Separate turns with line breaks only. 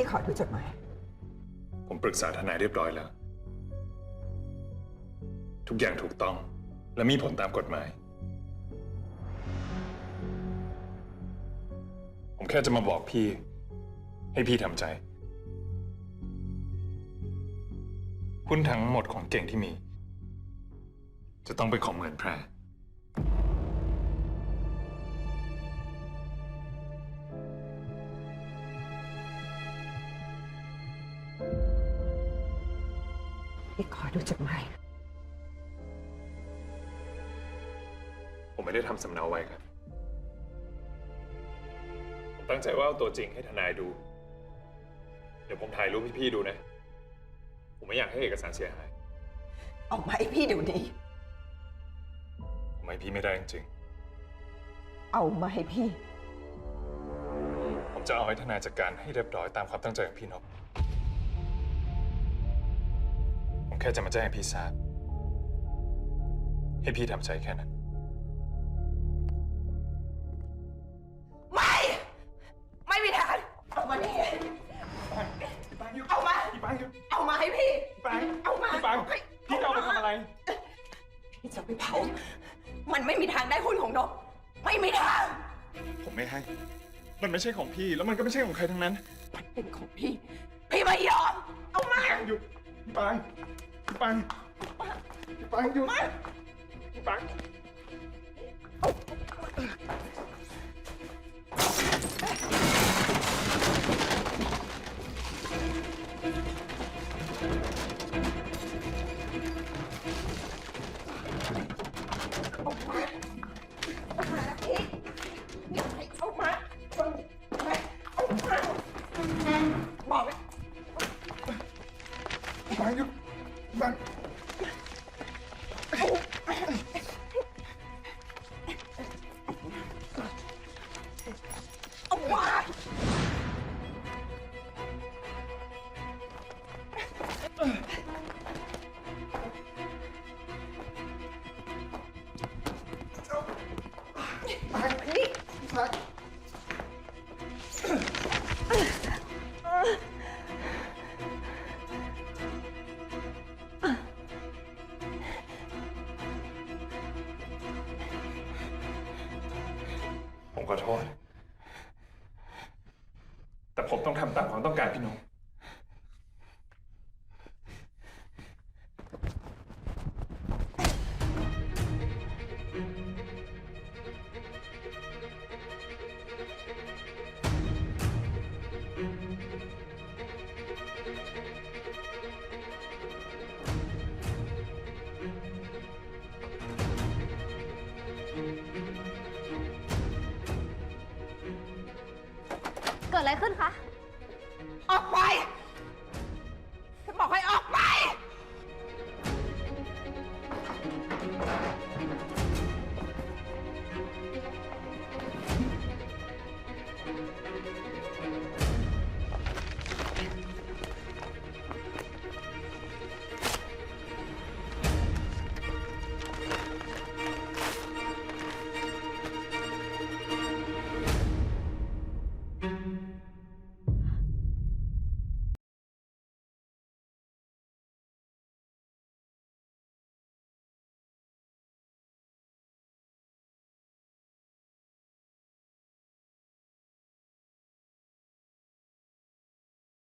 พี่ขอดูจดหมาย
ผมปรึกษาทนายเรียบร้อยแล้ว ทุกอย่างถูกต้องและมีผลตามกฎหมาย ผมแค่จะมาบอกพี่ ให้พี่ทำใจ หุ้นทั้งหมดของเก่งที่มี จะต้องเป็นของเหมือนแพร
พี่ขอดูจดหมาย
ผมไม่ได้ทำสำเนาไว้ครับ ผมตั้งใจว่าเอาตัวจริงให้ทนายดู เดี๋ยวผมถ่ายรูปให้พี่ดูนะ ผมไม่อยากให้เอกสารเสียหาย
ออกมาให้พี่เดี๋ยวนี้
ผมให้พี่ไม่ได้จริง
เอามาให้พี่
ๆผมจะเอาให้ทนายจัดการให้เรียบร้อยตามความตั้งใจของพี่นพ แค่จะมาแจ้งให้พี่ทราบ ให้พี่ทำใจแค่นั้น
ไม่ ไม่มีทางเอามานี่เอามา
พี่ปัง
เอามาให้พี่
พี่ปัง
เอามา
พี่ปัง
เฮ้ย
พี่จะเอาไปทำอะไร
พี่จะไปเผา มันไม่มีทางได้หุ้นของนกไม่มีทาง
ผมไม่ให้ มันไม่ใช่ของพี่ แล้วมันก็ไม่ใช่ของใครทั้งนั้น
มันเป็นของพี่ พี่ไม่ยอม เอามา
หยุดพี่ปังพี่ปังพี่ปังหยุดพี่ปัง
เอามาเอา
ขอโทษ แต่ผมต้องทำตามความต้องการพี่นง
เกิ อะไรขึ้นคะ